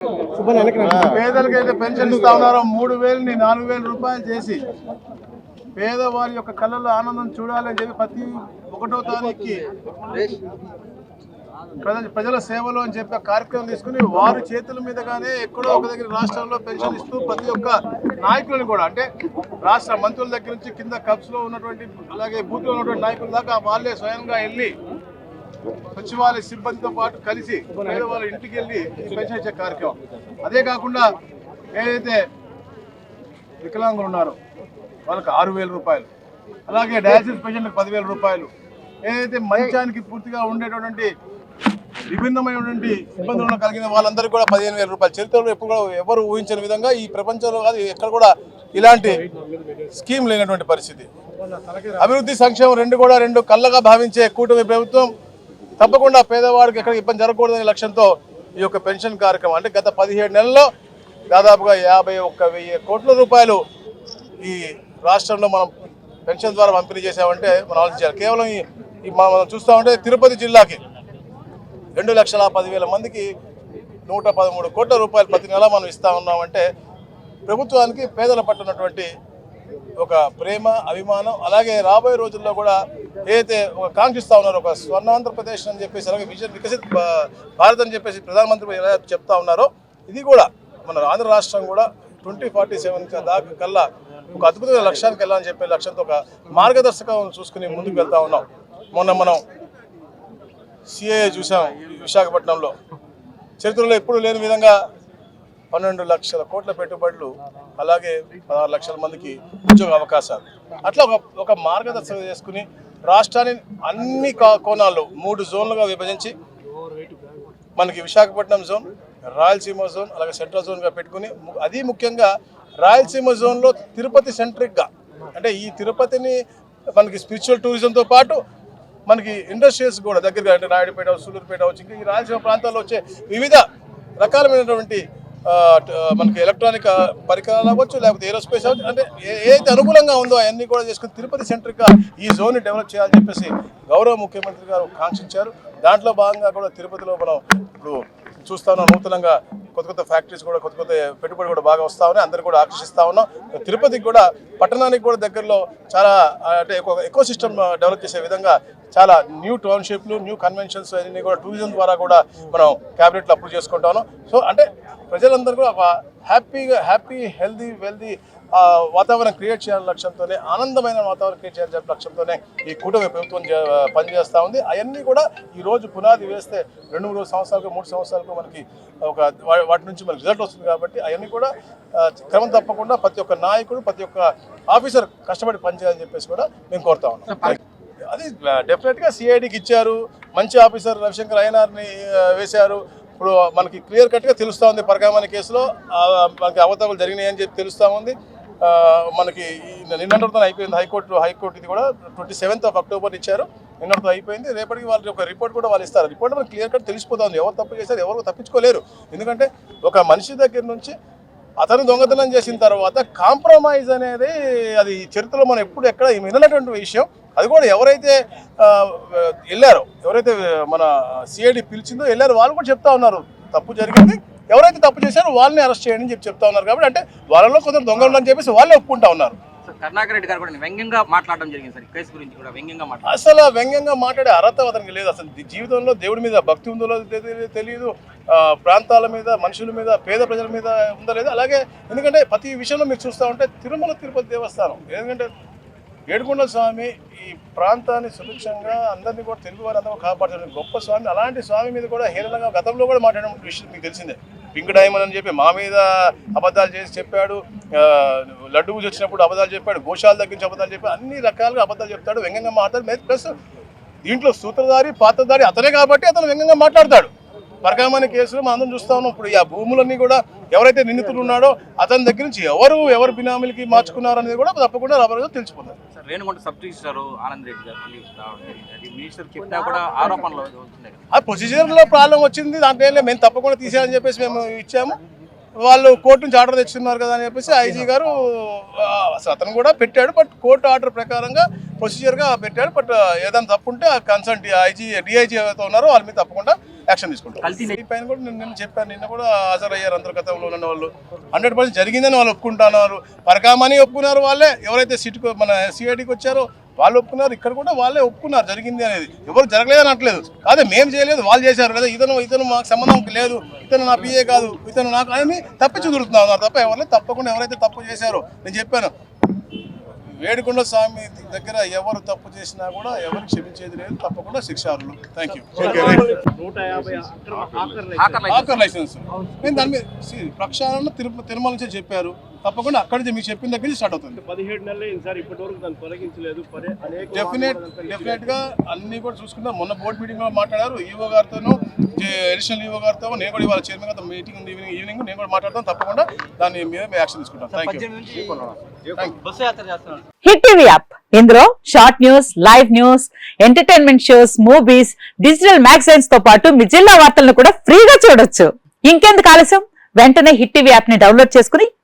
పేదలకు అయితే పెన్షన్ ఇస్తా ఉన్నారో మూడు వేలని నాలుగు వేల రూపాయలు చేసి పేదవారి యొక్క కళ్ళల్లో ఆనందం చూడాలని చెప్పి ప్రతి ఒకటో తారీఖుకి ప్రజల ప్రజల సేవలు అని చెప్పి కార్యక్రమం తీసుకుని వారి చేతుల మీదగానే ఎక్కడో ఒక దగ్గర రాష్ట్రంలో పెన్షన్ ఇస్తూ ప్రతి ఒక్క నాయకులను కూడా అంటే రాష్ట్ర మంత్రుల దగ్గర నుంచి కింద కప్స్లో ఉన్నటువంటి అలాగే బూత్లో ఉన్నటువంటి నాయకుల దాకా వాళ్ళే స్వయంగా వెళ్ళి సచివాలయ సిబ్బందితో పాటు కలిసి పేదవాళ్ళ ఇంటికి వెళ్ళి పెంచే కార్యక్రమం. అదే కాకుండా ఏదైతే వికలాంగులు ఉన్నారో వాళ్ళకి ఆరు వేల రూపాయలు. అలాగే డయాలసిస్ పేషెంట్కి పదివేల రూపాయలు. ఏదైతే మంచానికి పూర్తిగా ఉండేటటువంటి విభిన్నమైనటువంటి ఇబ్బందులు కలిగిన వాళ్ళందరికీ కూడా పదిహేను వేల రూపాయలు. చరిత్రలో ఎప్పుడు కూడా ఎవరు ఊహించని విధంగా ఈ ప్రపంచంలో కాదు ఎక్కడ కూడా ఇలాంటి స్కీమ్ లేనటువంటి పరిస్థితి. అభివృద్ధి సంక్షేమం రెండు కూడా రెండు కళ్ళగా భావించే కూటమి ప్రభుత్వం తప్పకుండా పేదవాడికి ఎక్కడ ఇబ్బంది జరగకూడదనే లక్ష్యంతో ఈ యొక్క పెన్షన్ కార్యక్రమం అంటే గత పదిహేడు నెలల్లో దాదాపుగా యాభై ఒక్క వెయ్యి కోట్ల రూపాయలు ఈ రాష్ట్రంలో మనం పెన్షన్ ద్వారా పంపిణీ చేసామంటే మనం ఆలోచించాలి. కేవలం ఈ మనం మనం చూస్తా ఉంటే తిరుపతి జిల్లాకి రెండు లక్షల పదివేల మందికి నూట పదమూడు కోట్ల రూపాయలు ప్రతి నెల మనం ఇస్తా ఉన్నామంటే ప్రభుత్వానికి పేదల పట్ల ఒక ప్రేమ అభిమానం అలాగే రాబోయే రోజుల్లో కూడా ఏదైతే ఒక కాంక్షిస్తా ఉన్నారో ఒక స్వర్ణాంధ్రప్రదేశ్ అని చెప్పేసి అలాగే విజయ వికసిత్ భారత్ అని చెప్పేసి ప్రధానమంత్రి ఎలా చెప్తా ఉన్నారో ఇది కూడా మన ఆంధ్ర రాష్ట్రం కూడా ట్వంటీ ఫార్టీ సెవెన్ దాకా కల్లా ఒక అద్భుతమైన లక్ష్యానికి వెళ్ళాలని చెప్పే లక్ష్యంతో ఒక మార్గదర్శకం చూసుకుని ముందుకు వెళ్తా ఉన్నాం. మొన్న మనం సిఏఏ చూసాం విశాఖపట్నంలో. చరిత్రలో ఎప్పుడు లేని విధంగా పన్నెండు లక్షల కోట్ల పెట్టుబడులు అలాగే పదహారు లక్షల మందికి ఉద్యోగ అవకాశాలు. అట్లా ఒక ఒక మార్గదర్శకం చేసుకుని రాష్ట్రాన్ని అన్ని కోణాల్లో మూడు జోన్లుగా విభజించి మనకి విశాఖపట్నం జోన్ రాయలసీమ జోన్ అలాగే సెంట్రల్ జోన్గా పెట్టుకుని అది ముఖ్యంగా రాయలసీమ జోన్లో తిరుపతి సెంట్రిక్గా అంటే ఈ తిరుపతిని మనకి స్పిరిచువల్ టూరిజంతో పాటు మనకి ఇండస్ట్రీస్ కూడా దగ్గరగా అంటే నాయుడుపేట అవచ్చు, సూలూరుపేట ఈ రాయలసీమ ప్రాంతాల్లో వచ్చే వివిధ రకాలమైనటువంటి మనకి ఎలక్ట్రానిక్ పరికరాలు అవ్వచ్చు లేకపోతే ఏరోస్పేస్ అవ్వచ్చు అంటే ఏదైతే అనుకూలంగా ఉందో అవన్నీ కూడా చేసుకుని తిరుపతి సెంట్రిక్గా ఈ జోన్ని డెవలప్ చేయాలని చెప్పేసి గౌరవ ముఖ్యమంత్రి గారు కాంక్షించారు. దాంట్లో భాగంగా కూడా తిరుపతిలో మనం ఇప్పుడు చూస్తాను నూతనంగా కొత్త కొత్త ఫ్యాక్టరీస్ కూడా కొత్త కొత్త పెట్టుబడి కూడా బాగా వస్తా ఉన్నాయి. అందరు కూడా ఆకర్షిస్తా ఉన్నాం. తిరుపతికి కూడా పట్టణానికి కూడా దగ్గరలో చాలా అంటే ఎక్కువ ఎకో సిస్టమ్ డెవలప్ చేసే విధంగా చాలా న్యూ టౌన్షిప్లు న్యూ కన్వెన్షన్స్ అన్ని కూడా టూరిజం ద్వారా కూడా మనం క్యాబినెట్లో అప్రూవ్ చేసుకుంటాను. సో అంటే ప్రజలందరూ కూడా ఒక హ్యాపీగా హ్యాపీ హెల్దీ వెల్దీ వాతావరణం క్రియేట్ చేయాలని లక్ష్యంతోనే ఆనందమైన వాతావరణం క్రియేట్ చేయాలని చెప్పే లక్ష్యంతోనే ఈ కూటమి ప్రభుత్వం చే- పనిచేస్తూ ఉంది. అవన్నీ కూడా ఈ రోజు పునాది వేస్తే రెండు మూడు సంవత్సరాలకు మూడు సంవత్సరాలకు మనకి ఒక వాటి నుంచి మనకి రిజల్ట్ వస్తుంది కాబట్టి అవన్నీ కూడా క్రమం తప్పకుండా ప్రతి ఒక్క నాయకుడు ప్రతి ఒక్క ఆఫీసర్ కష్టపడి పనిచేయాలని చెప్పేసి కూడా మేము కోరుతా ఉన్నాం. అది డెఫినెట్గా సిఐడికి ఇచ్చారు. మంచి ఆఫీసర్ రవిశంకర్ అయ్యనార్ని వేశారు. ఇప్పుడు మనకి క్లియర్ కట్గా తెలుస్తూ ఉంది పరగామని కేసులో. మనకి అవతవలు జరిగినాయి అని చెప్పి తెలుస్తూ ఉంది. మనకి నిన్నటితో అయిపోయింది హైకోర్టు హైకోర్టు ఇది కూడా ట్వంటీ సెవెంత్ ఆఫ్ అక్టోబర్ ఇచ్చారు. నిన్నటితో అయిపోయింది. రేపటికి వాళ్ళకి ఒక రిపోర్ట్ కూడా వాళ్ళు ఇస్తారు. రిపోర్ట్ మనకు క్లియర్ కట్ తెలిసిపోతుంది. ఎవరు తప్పు చేశారు ఎవరు తప్పించుకోలేరు. ఎందుకంటే ఒక మనిషి దగ్గర నుంచి అతను దొంగతనం చేసిన తర్వాత కాంప్రమైజ్ అనేది అది చరిత్రలో మనం ఎప్పుడు ఎక్కడ వినలేటువంటి విషయం. అది కూడా ఎవరైతే వెళ్ళారో ఎవరైతే మన సిఐడి పిలిచిందో వెళ్ళారో వాళ్ళు కూడా చెప్తా ఉన్నారు. తప్పు జరిగింది. ఎవరైతే తప్పు చేశారో వాళ్ళని అరెస్ట్ చేయండి అని చెప్పి చెప్తా ఉన్నారు. కాబట్టి అంటే వాళ్ళలో కొందరు దొంగలు అని చెప్పేసి వాళ్ళే ఒప్పుకుంటా ఉన్నారు. కర్ణాకర్ రెడ్డి గారు కూడా వ్యంగ్యంగా మాట్లాడడం జరిగింది సార్ కేసు గురించి కూడా వ్యంగ్యంగా మాట్లాడారు అసలు వ్యంగ్యంగా మాట్లాడే అర్హత అతనికి లేదు. అసలు జీవితంలో దేవుడి మీద భక్తి ఉందో తెలియదు. ప్రాంతాల మీద మనుషుల మీద పేద ప్రజల మీద ఉందో లేదు. అలాగే ఎందుకంటే ప్రతి విషయంలో మీరు చూస్తూ ఉంటే తిరుమల తిరుపతి దేవస్థానం ఎందుకంటే ఏడుకొండల స్వామి ఈ ప్రాంతాన్ని సురక్షంగా అందరినీ కూడా తెలుగు వారందరూ కాపాడుతున్నారు. గొప్ప స్వామి అలాంటి స్వామి మీద కూడా హేళనగా గతంలో కూడా మాట్లాడిన విషయం మీకు తెలిసిందే. పింక్ డైమండ్ అని చెప్పి మా మీద అబద్ధాలు చేసి చెప్పాడు. లడ్డు వచ్చినప్పుడు అబద్ధాలు చెప్పాడు. గోశాల దగ్గర నుంచి అబద్ధాలు చెప్పాడు అన్ని రకాలుగా అబద్ధాలు చెప్తాడు. వ్యంగ్యంగా మాట్లాడు. ప్లస్ దీంట్లో సూత్రధారి పాత్రధారి అతనే కాబట్టి అతను వ్యంగ్యంగా మాట్లాడతాడు. పరకామణి కేసులు మనం అందరం చూస్తా ఉన్నాం. ఇప్పుడు ఈ ఆ భూములన్నీ కూడా ఎవరైతే నిందితులు ఉన్నాడో అతని దగ్గర నుంచి ఎవరు ఎవరు బినామీలకి మార్చుకున్నారనేది కూడా తప్పకుండా రాబోయే తెలిసిపోతారు రేణుగుంట సబ్ రిజిస్టర్ ఆనంద్ రెడ్డి గారు మళ్ళీ అది మినిస్టర్ చెప్పినా కూడా ఆరోపణలు వస్తున్నాయి కదా. ఆ ప్రొసీజర్లో ప్రాబ్లం వచ్చింది దాంట్లో మేము తప్పకుండా తీసేయాలని చెప్పేసి మేము ఇచ్చాము వాళ్ళు కోర్టు నుంచి ఆర్డర్ తెచ్చుకున్నారు కదా అని చెప్పేసి ఐజీ గారు అతను కూడా పెట్టాడు బట్ కోర్టు ఆర్డర్ ప్రకారంగా ప్రొసీజర్గా పెట్టాడు బట్ ఏదైనా తప్పు ఉంటే ఆ కన్సల్ట్ ఐజీ డిఐజీ ఎవరైతే ఉన్నారో వాళ్ళ మీద తప్పకుండా యాక్షన్ తీసుకుంటాం ఈ పైన కూడా నేను నిన్న చెప్పాను నిన్న కూడా హాజరయ్యారు అంతర్గతంలో ఉన్న వాళ్ళు. హండ్రెడ్ పర్సెంట్ జరిగిందని వాళ్ళు ఒప్పుకుంటున్నారు. పరకామని ఒప్పుకున్నారు వాళ్ళే. ఎవరైతే సిట్కు మన సిఐడికి వచ్చారో వాళ్ళు ఒప్పుకున్నారు ఇక్కడ కూడా వాళ్ళే ఒప్పుకున్నారు జరిగింది అనేది. ఎవరు జరగలేదు అనట్లేదు. కాదే మేము చేయలేదు వాళ్ళు చేశారు లేదా ఇతను ఇతను మాకు సంబంధం లేదు ఇతను నా పిఏ కాదు ఇతను నాకు అని తప్పించి దొరుకుతున్నారు తప్ప ఎవరు తప్పకుండా ఎవరైతే తప్పు చేశారో నేను చెప్పాను. వేడుకొండ స్వామి దగ్గర ఎవరు తప్పు చేసినా కూడా ఎవరు క్షమించేది లేదు తప్పకుండా శిక్షారులు థ్యాంక్ యూ ఆకర్ లైసెన్స్. నేను దాని మీద ప్రక్షాళన తిరుమల నుంచి చెప్పారు. తప్పకుండా అక్కడి నుంచి మీకు చెప్పిన దగ్గర నుంచి స్టార్ట్ అవుతుంది. పదిహేడు నెలలు సార్ ఇప్పటి వరకు దాన్ని తొలగించలేదు. డెఫినెట్ డెఫినెట్గా అన్ని కూడా చూసుకుందాం. మొన్న బోర్డు మీటింగ్లో మాట్లాడారు. ఈవో గారితోనూ అడిషనల్ ఈవో గారితో నేను కూడా ఇవాళ చైర్మన్ గారితో మీటింగ్ ఉంది ఈవినింగ్ ఈవినింగ్ నేను కూడా మాట్లాడతాను. తప్పకుండా దాని మీద యాక్షన్ తీసుకుంటాం. Thank you Hit TV app ఇందులో short news live news entertainment shows movies digital మ్యాగజైన్స్తో పాటు మీ జిల్లా వార్తలను కూడా ఫ్రీగా చూడొచ్చు. ఇంకెందుకు ఆలస్యం? వెంటనే హిట్ టీవీ యాప్ని డౌన్లోడ్ చేసుకుని